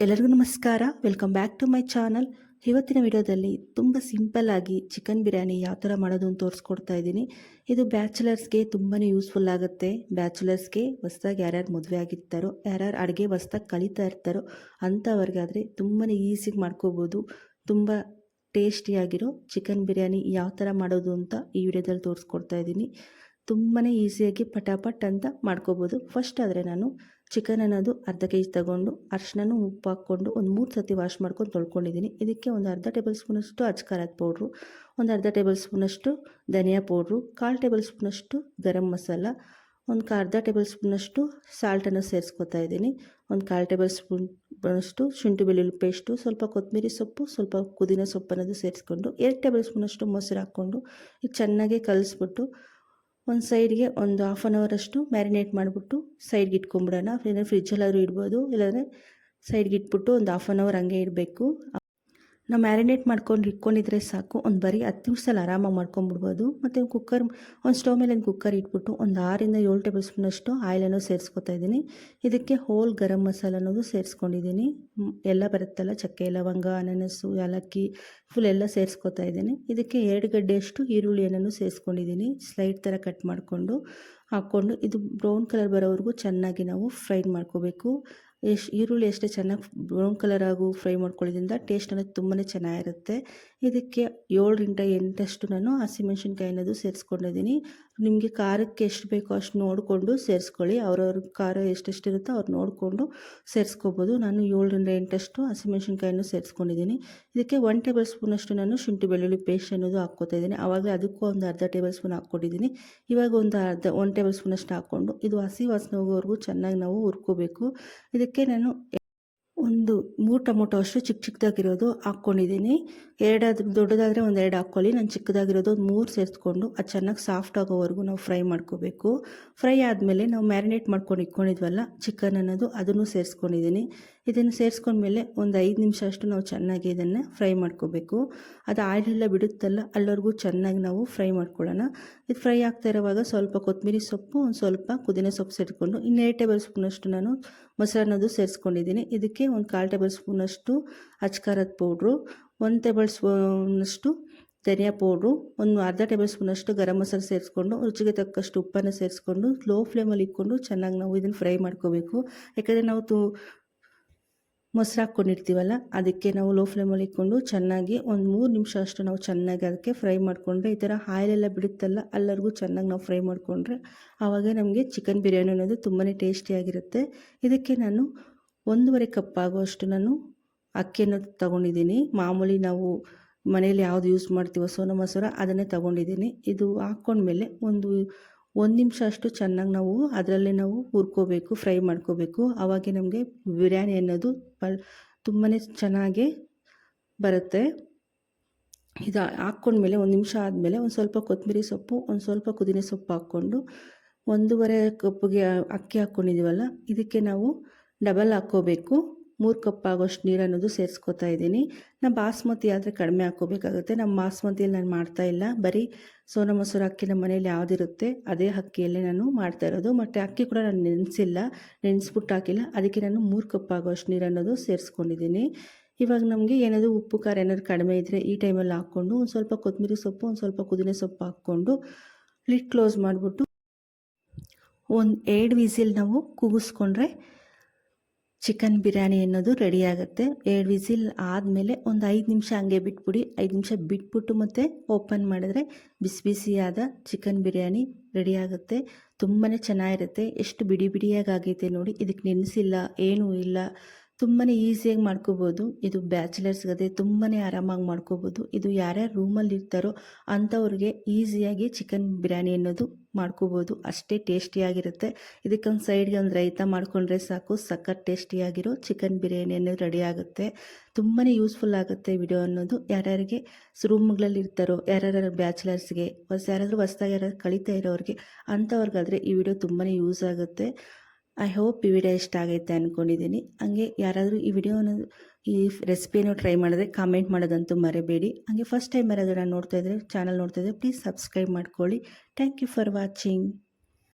ಎಲ್ಲರಿಗೂ ನಮಸ್ಕಾರ. Welcome back to my channel ಇವತ್ತಿನ ವಿಡಿಯೋದಲ್ಲಿ ತುಂಬ ಸಿಂಪಲ್ ಆಗಿ ಚಿಕನ್ ಬಿರಿಯಾನಿ ಯಾವ ಥರ ಮಾಡೋದು ಅಂತ ತೋರಿಸ್ಕೊಡ್ತಾ ಇದ್ದೀನಿ. ಇದು ಬ್ಯಾಚುಲರ್ಸ್ಗೆ ತುಂಬಾ ಯೂಸ್ಫುಲ್ ಆಗುತ್ತೆ. ಬ್ಯಾಚುಲರ್ಸ್ಗೆ ಹೊಸ್ದಾಗಿ ಯಾರ್ಯಾರು ಮದುವೆ ಆಗಿರ್ತಾರೋ, ಯಾರ್ಯಾರು ಅಡುಗೆ ಹೊಸ್ದಾಗಿ ಕಲಿತಾ ಇರ್ತಾರೋ ಅಂಥವ್ರಿಗಾದರೆ ತುಂಬಾ ಈಸಿಗೆ ಮಾಡ್ಕೋಬೋದು. ತುಂಬ ಟೇಸ್ಟಿಯಾಗಿರೋ ಚಿಕನ್ ಬಿರಿಯಾನಿ ಯಾವ ಥರ ಮಾಡೋದು ಅಂತ ಈ ವಿಡಿಯೋದಲ್ಲಿ ತೋರಿಸ್ಕೊಡ್ತಾ ಇದ್ದೀನಿ. ತುಂಬಾ ಈಸಿಯಾಗಿ ಪಟಾಪಟ್ ಅಂತ ಮಾಡ್ಕೋಬೋದು. ಫಸ್ಟ್ ಆದರೆ ನಾನು ಚಿಕನ್ ಅನ್ನೋದು ಅರ್ಧ ಕೆ ಜಿ ತಗೊಂಡು ಅರ್ಶಿನೂ ಉಪ್ಪು ಹಾಕ್ಕೊಂಡು ಒಂದು ಮೂರು ಸತಿ ವಾಶ್ ಮಾಡ್ಕೊಂಡು ತೊಳ್ಕೊಂಡಿದ್ದೀನಿ. ಇದಕ್ಕೆ ಒಂದು ಅರ್ಧ ಟೇಬಲ್ ಸ್ಪೂನಷ್ಟು ಅಚ್ಕಾರದ ಪೌಡ್ರು ಒಂದು ಅರ್ಧ ಟೇಬಲ್ ಸ್ಪೂನಷ್ಟು ಧನಿಯಾ ಪೌಡ್ರು ಕಾಲು ಟೇಬಲ್ ಸ್ಪೂನಷ್ಟು ಗರಂ ಮಸಾಲ, ಒಂದು ಅರ್ಧ ಟೇಬಲ್ ಸ್ಪೂನಷ್ಟು ಸಾಲ್ಟನ್ನು ಸೇರಿಸ್ಕೊತಾ ಇದ್ದೀನಿ. ಒಂದು ಕಾಲು ಟೇಬಲ್ ಸ್ಪೂನ್ ಅಷ್ಟು ಶುಂಠಿ ಬೆಳ್ಳುಳ್ಳಿ ಪೇಸ್ಟು ಸ್ವಲ್ಪ ಕೊತ್ತಂಬರಿ ಸೊಪ್ಪು, ಸ್ವಲ್ಪ ಪುದೀನ ಸೊಪ್ಪು ಅನ್ನೋದು ಸೇರಿಸ್ಕೊಂಡು, ಎರಡು ಟೇಬಲ್ ಸ್ಪೂನಷ್ಟು ಮೊಸರು ಹಾಕ್ಕೊಂಡು, ಚೆನ್ನಾಗಿ ಕಲಿಸ್ಬಿಟ್ಟು ಒಂದು ಸೈಡ್ಗೆ ಒಂದು ಹಾಫ್ ಆನ್ ಅವರಷ್ಟು ಮ್ಯಾರಿನೇಟ್ ಮಾಡಿಬಿಟ್ಟು ಸೈಡ್ಗೆ ಇಟ್ಕೊಂಬಿಡೋಣ. ಇಲ್ಲ ಫ್ರಿಜ್ಜಲ್ಲಾದರೂ ಇಡ್ಬೋದು. ಇಲ್ಲಾಂದರೆ ಸೈಡ್ಗೆ ಇಟ್ಬಿಟ್ಟು ಒಂದು ಹಾಫ್ ಆನ್ ಅವರ್ ಹಂಗೆ ಇಡಬೇಕು. ನಾವು ಮ್ಯಾರಿನೇಟ್ ಮಾಡ್ಕೊಂಡು ಇಟ್ಕೊಂಡಿದ್ರೆ ಸಾಕು. ಒಂದು ಬರೀ ಹತ್ತು ನಿಮಿಷದಲ್ಲಿ ಆರಾಮಾಗಿ ಮಾಡ್ಕೊಂಬಿಡ್ಬೋದು. ಮತ್ತು ಕುಕ್ಕರ್ ಒಂದು ಸ್ಟವ್ ಮೇಲೆ ಒಂದು ಕುಕ್ಕರ್ ಇಟ್ಬಿಟ್ಟು ಒಂದು ಆರಿಂದ ಏಳು ಟೇಬಲ್ ಸ್ಪೂನಷ್ಟು ಆಯಿಲನ್ನು ಸೇರಿಸ್ಕೊತಾ ಇದ್ದೀನಿ. ಇದಕ್ಕೆ ಹೋಲ್ ಗರಂ ಮಸಾಲ ಅನ್ನೋದು ಸೇರಿಸ್ಕೊಂಡಿದ್ದೀನಿ. ಎಲ್ಲ ಬರುತ್ತಲ್ಲ? ಚಕ್ಕೆ, ಲವಂಗ, ಅನನಸು ಏಲಕ್ಕಿ ಫುಲ್ ಎಲ್ಲ ಸೇರಿಸ್ಕೊತಾ ಇದ್ದೀನಿ. ಇದಕ್ಕೆ ಎರಡು ಗಡ್ಡೆಯಷ್ಟು ಈರುಳ್ಳಿಯನ್ನು ಸೇರಿಸ್ಕೊಂಡಿದ್ದೀನಿ. ಸ್ಲೈಡ್ ಥರ ಕಟ್ ಮಾಡಿಕೊಂಡು ಹಾಕ್ಕೊಂಡು ಇದು ಬ್ರೌನ್ ಕಲರ್ ಬರೋವರೆಗೂ ಚೆನ್ನಾಗಿ ನಾವು ಫ್ರೈ ಮಾಡ್ಕೋಬೇಕು. ಎಷ್ಟು ಈರುಳ್ಳಿ ಎಷ್ಟೇ ಚೆನ್ನಾಗಿ ಬ್ರೌನ್ ಕಲರ್ ಆಗು ಫ್ರೈ ಮಾಡ್ಕೊಳ್ಳೋದ್ರಿಂದ ಟೇಸ್ಟ್ ಅನ್ನೋದು ತುಂಬಾ ಚೆನ್ನಾಗಿರುತ್ತೆ. ಇದಕ್ಕೆ ಏಳರಿಂದ ಎಂಟಷ್ಟು ನಾನು ಹಸಿಮೆಣ್ಸಿನ್ಕಾಯಿ ಅನ್ನೋದು ಸೇರಿಸ್ಕೊಂಡಿದ್ದೀನಿ. ನಿಮಗೆ ಖಾರಕ್ಕೆ ಎಷ್ಟು ಬೇಕೋ ಅಷ್ಟು ನೋಡಿಕೊಂಡು ಸೇರಿಸ್ಕೊಳ್ಳಿ. ಅವ್ರವ್ರ ಖಾರ ಎಷ್ಟೆಷ್ಟಿರುತ್ತೋ ಅವ್ರು ನೋಡಿಕೊಂಡು ಸೇರಿಸ್ಕೋಬೋದು. ನಾನು ಏಳರಿಂದ ಎಂಟಷ್ಟು ಹಸಿಮೆಣ್ಸಿನ್ಕಾಯನ್ನು ಸೇರಿಸ್ಕೊಂಡಿದ್ದೀನಿ. ಇದಕ್ಕೆ ಒನ್ ಟೇಬಲ್ ಸ್ಪೂನಷ್ಟು ನಾನು ಶುಂಠಿ ಬೆಳ್ಳುಳ್ಳಿ ಪೇಸ್ಟ್ ಅನ್ನೋದು ಹಾಕ್ಕೋತಾ ಇದ್ದೀನಿ. ಆವಾಗಲೇ ಅದಕ್ಕೂ ಒಂದು ಅರ್ಧ ಟೇಬಲ್ ಸ್ಪೂನ್ ಹಾಕ್ಕೊಂಡಿದ್ದೀನಿ ಇವಾಗ ಒಂದು ಅರ್ಧ ಒನ್ ಟೇಬಲ್ ಸ್ಪೂನಷ್ಟು ಹಾಕ್ಕೊಂಡು ಇದು ಹಸಿ ವಾಸನೆ ಹೋಗೋವರೆಗೂ ಚೆನ್ನಾಗಿ ನಾವು ಹುರ್ಕೋಬೇಕು. ಇದಕ್ಕೆ ನಾನು ಒಂದು ಮೂರು ಟೊಮೊಟೊ ಅಷ್ಟು ಚಿಕ್ಕ ಚಿಕ್ಕದಾಗಿರೋದು ಹಾಕ್ಕೊಂಡಿದ್ದೀನಿ. ಎರಡಾದ ದೊಡ್ಡದಾದರೆ ಒಂದು ಎರಡು ಹಾಕ್ಕೊಳ್ಳಿ. ನಾನು ಚಿಕ್ಕದಾಗಿರೋದು ಒಂದು ಮೂರು ಸೇರಿಸ್ಕೊಂಡು ಅದು ಚೆನ್ನಾಗಿ ಸಾಫ್ಟ್ ಆಗೋವರೆಗೂ ನಾವು ಫ್ರೈ ಮಾಡ್ಕೋಬೇಕು. ಫ್ರೈ ಆದಮೇಲೆ ನಾವು ಮ್ಯಾರಿನೇಟ್ ಮಾಡ್ಕೊಂಡು ಇಟ್ಕೊಂಡಿದ್ವಲ್ಲ ಚಿಕನ್ ಅನ್ನೋದು ಅದನ್ನು ಸೇರಿಸ್ಕೊಂಡಿದ್ದೀನಿ. ಇದನ್ನು ಸೇರಿಸ್ಕೊಂಡ್ಮೇಲೆ ಒಂದು ಐದು ನಿಮಿಷ ಅಷ್ಟು ನಾವು ಚೆನ್ನಾಗಿ ಇದನ್ನು ಫ್ರೈ ಮಾಡ್ಕೋಬೇಕು. ಅದು ಆಯಿಲೆಲ್ಲ ಬಿಡುತ್ತಲ್ಲ, ಅಲ್ಲಿವರೆಗೂ ಚೆನ್ನಾಗಿ ನಾವು ಫ್ರೈ ಮಾಡ್ಕೊಳ್ಳೋಣ. ಇದು ಫ್ರೈ ಆಗ್ತಾ ಇರುವಾಗ ಸ್ವಲ್ಪ ಕೊತ್ತಂಬರಿ ಸೊಪ್ಪು, ಒಂದು ಸ್ವಲ್ಪ ಪುದೀನ ಸೊಪ್ಪು ಸೇರಿಕೊಂಡು ಇನ್ನೆರಡು ಟೇಬಲ್ ಸ್ಪೂನಷ್ಟು ನಾನು ಮೊಸರನ್ನದು ಸೇರಿಸ್ಕೊಂಡಿದ್ದೀನಿ. ಇದಕ್ಕೆ ಒಂದು ಕಾಲು ಟೇಬಲ್ ಸ್ಪೂನಷ್ಟು ಅಚ್ಕಾರದ ಪೌಡ್ರು, ಒಂದು ಟೇಬಲ್ ಸ್ಪೂನಷ್ಟು ಧನಿಯಾ ಪೌಡ್ರು, ಒಂದು ಅರ್ಧ ಟೇಬಲ್ ಸ್ಪೂನಷ್ಟು ಗರಂ ಮಸಾಲೆ ಸೇರಿಸ್ಕೊಂಡು, ರುಚಿಗೆ ತಕ್ಕಷ್ಟು ಉಪ್ಪನ್ನು ಸೇರಿಸ್ಕೊಂಡು, ಲೋ ಫ್ಲೇಮಲ್ಲಿ ಇಟ್ಕೊಂಡು ಚೆನ್ನಾಗಿ ನಾವು ಇದನ್ನು ಫ್ರೈ ಮಾಡ್ಕೋಬೇಕು. ಯಾಕಂದರೆ ನಾವು ತು ಮೊಸರು ಹಾಕ್ಕೊಂಡಿರ್ತೀವಲ್ಲ ಅದಕ್ಕೆ ನಾವು ಲೋ ಫ್ಲೇಮಲ್ಲಿ ಇಟ್ಕೊಂಡು ಚೆನ್ನಾಗಿ ಒಂದು ಮೂರು ನಿಮಿಷ ಅಷ್ಟು ನಾವು ಚೆನ್ನಾಗಿ ಅದಕ್ಕೆ ಫ್ರೈ ಮಾಡಿಕೊಂಡ್ರೆ ಈ ಥರ ಆಯಿಲೆಲ್ಲ ಬಿಡುತ್ತಲ್ಲ, ಅಲ್ಲರಿಗೂ ಚೆನ್ನಾಗಿ ನಾವು ಫ್ರೈ ಮಾಡಿಕೊಂಡ್ರೆ ಆವಾಗ ನಮಗೆ ಚಿಕನ್ ಬಿರಿಯಾನಿ ಅನ್ನೋದು ತುಂಬಾ ಟೇಸ್ಟಿಯಾಗಿರುತ್ತೆ ಇದಕ್ಕೆ ನಾನು ಒಂದೂವರೆ ಕಪ್ ಆಗುವಷ್ಟು ನಾನು ಅಕ್ಕಿಯನ್ನು ತಗೊಂಡಿದ್ದೀನಿ. ಮಾಮೂಲಿ ನಾವು ಮನೇಲಿ ಯಾವುದು ಯೂಸ್ ಮಾಡ್ತೀವೋ ಸೋನ ಮಸೂರ ಅದನ್ನೇ ತಗೊಂಡಿದ್ದೀನಿ. ಇದು ಹಾಕ್ಕೊಂಡ್ಮೇಲೆ ಒಂದು ಒಂದು ನಿಮಿಷ ಅಷ್ಟು ಚೆನ್ನಾಗಿ ನಾವು ಅದರಲ್ಲೇ ನಾವು ಹುರ್ಕೋಬೇಕು, ಫ್ರೈ ಮಾಡ್ಕೋಬೇಕು. ಆವಾಗೆ ನಮಗೆ ಬಿರಿಯಾನಿ ಅನ್ನೋದು ಪಲ್ ತುಂಬಾ ಚೆನ್ನಾಗಿ ಬರುತ್ತೆ. ಇದು ಹಾಕ್ಕೊಂಡ್ಮೇಲೆ ಒಂದು ನಿಮಿಷ ಆದಮೇಲೆ ಒಂದು ಸ್ವಲ್ಪ ಕೊತ್ತಂಬರಿ ಸೊಪ್ಪು, ಒಂದು ಸ್ವಲ್ಪ ಕುದಿನ ಸೊಪ್ಪು ಹಾಕ್ಕೊಂಡು ಒಂದೂವರೆ ಕಪ್ಪಿಗೆ ಅಕ್ಕಿ ಹಾಕ್ಕೊಂಡಿದ್ದೀವಲ್ಲ ಇದಕ್ಕೆ ನಾವು ಡಬಲ್ ಹಾಕ್ಕೋಬೇಕು. ಮೂರು ಕಪ್ ಆಗೋಷ್ಟು ನೀರು ಅನ್ನೋದು ಸೇರಿಸ್ಕೊತಾ ಇದ್ದೀನಿ. ನಾನು ಬಾಸ್ಮತಿ ಆದರೆ ಕಡಿಮೆ ಹಾಕೋಬೇಕಾಗುತ್ತೆ ನಮ್ಮ ಬಾಸ್ಮತಿಯಲ್ಲಿ ನಾನು ಮಾಡ್ತಾ ಇಲ್ಲ. ಬರೀ ಸೋನಾ ಮೊಸರು, ಅಕ್ಕಿ ನಮ್ಮ ಮನೇಲಿ ಯಾವುದಿರುತ್ತೆ ಅದೇ ಅಕ್ಕಿಯಲ್ಲೇ ನಾನು ಮಾಡ್ತಾ ಇರೋದು. ಮತ್ತು ಅಕ್ಕಿ ಕೂಡ ನಾನು ನೆನೆಸಿಲ್ಲ ನೆನೆಸ್ಬಿಟ್ಟು ಹಾಕಿಲ್ಲ. ಅದಕ್ಕೆ ನಾನು ಮೂರು ಕಪ್ ಆಗೋಷ್ಟು ನೀರು ಅನ್ನೋದು ಸೇರಿಸ್ಕೊಂಡಿದ್ದೀನಿ. ಇವಾಗ ನಮಗೆ ಏನಾದರೂ ಉಪ್ಪು, ಖಾರ ಏನಾದ್ರು ಕಡಿಮೆ ಇದ್ದರೆ ಈ ಟೈಮಲ್ಲಿ ಹಾಕ್ಕೊಂಡು ಒಂದು ಸ್ವಲ್ಪ ಕೊತ್ತಂಬರಿ ಸೊಪ್ಪು, ಒಂದು ಸ್ವಲ್ಪ ಪುದೀನ ಸೊಪ್ಪು ಹಾಕ್ಕೊಂಡು ಲಿಡ್ ಕ್ಲೋಸ್ ಮಾಡಿಬಿಟ್ಟು ಒಂದು ಎರಡು ವಿಸಿಲ್ ನಾವು ಕೂಗಿಸ್ಕೊಂಡ್ರೆ ಚಿಕನ್ ಬಿರಿಯಾನಿ ಅನ್ನೋದು ರೆಡಿ ಆಗುತ್ತೆ. ಎರಡು ವಿಸಿಲ್ ಆದಮೇಲೆ ಒಂದು ಐದು ನಿಮಿಷ ಹಂಗೆ ಬಿಟ್ಬಿಡಿ. ಐದು ನಿಮಿಷ ಬಿಟ್ಬಿಟ್ಟು ಮತ್ತೆ ಓಪನ್ ಮಾಡಿದ್ರೆ ಬಿಸಿ ಬಿಸಿಯಾದ ಚಿಕನ್ ಬಿರಿಯಾನಿ ರೆಡಿ ಆಗುತ್ತೆ. ತುಂಬಾ ಚೆನ್ನಾಗಿರುತ್ತೆ. ಎಷ್ಟು ಬಿಡಿ ಬಿಡಿಯಾಗಿ ಆಗೈತೆ ನೋಡಿ. ಇದಕ್ಕೆ ನೆನೆಸಿಲ್ಲ, ಏನೂ ಇಲ್ಲ. ತುಂಬಾ ಈಸಿಯಾಗಿ ಮಾಡ್ಕೋಬೋದು. ಇದು ಬ್ಯಾಚುಲರ್ಸ್ಗದೆ ತುಂಬಾ ಆರಾಮಾಗಿ ಮಾಡ್ಕೋಬೋದು. ಇದು ಯಾರ್ಯಾರು ರೂಮಲ್ಲಿ ಇರ್ತಾರೋ ಅಂಥವ್ರಿಗೆ ಈಸಿಯಾಗಿ ಚಿಕನ್ ಬಿರಿಯಾನಿ ಅನ್ನೋದು ಮಾಡ್ಕೋಬೋದು. ಅಷ್ಟೇ ಟೇಸ್ಟಿಯಾಗಿರುತ್ತೆ ಇದಕ್ಕೊಂದು ಸೈಡ್ಗೆ ಒಂದು ರೈತ ಮಾಡ್ಕೊಂಡ್ರೆ ಸಾಕು. ಸಖತ್ ಟೇಸ್ಟಿಯಾಗಿರೋ ಚಿಕನ್ ಬಿರಿಯಾನಿ ಅನ್ನೋದು ರೆಡಿ ಆಗುತ್ತೆ. ತುಂಬಾ ಯೂಸ್ಫುಲ್ ಆಗುತ್ತೆ ವಿಡಿಯೋ ಅನ್ನೋದು. ಯಾರ್ಯಾರಿಗೆ ರೂಮ್ಗಳಲ್ಲಿ ಇರ್ತಾರೋ ಯಾರ್ಯಾರು ಬ್ಯಾಚುಲರ್ಸ್ಗೆ, ಹೊಸ ಯಾರಾದರೂ ಹೊಸ್ದಾಗಿ ಯಾರಾದ್ರು ಕಲಿತಾ ಇರೋರಿಗೆ ಅಂಥವ್ರಿಗಾದರೆ ಈ ವಿಡಿಯೋ ತುಂಬಾ ಯೂಸ್ ಆಗುತ್ತೆ. ಐ ಹೋಪ್ ಈ ವಿಡಿಯೋ ಇಷ್ಟ ಆಗೈತೆ ಅಂದ್ಕೊಂಡಿದ್ದೀನಿ ಹಂಗೆ ಯಾರಾದರೂ ಈ ವಿಡಿಯೋನ ಈ ರೆಸಿಪಿಯನ್ನು ಟ್ರೈ ಮಾಡಿದ್ರೆ ಕಾಮೆಂಟ್ ಮಾಡೋದಂತೂ ಮರೆಬೇಡಿ. ಹಂಗೆ ಫಸ್ಟ್ ಟೈಮ್ ಯಾರಾದರೂ ನಾನು ನೋಡ್ತಾ ಇದ್ದರೆ ಚಾನಲ್ ನೋಡ್ತಾ ಇದ್ದರೆ ಪ್ಲೀಸ್ ಸಬ್ಸ್ಕ್ರೈಬ್ ಮಾಡ್ಕೊಳ್ಳಿ. Thank you for watching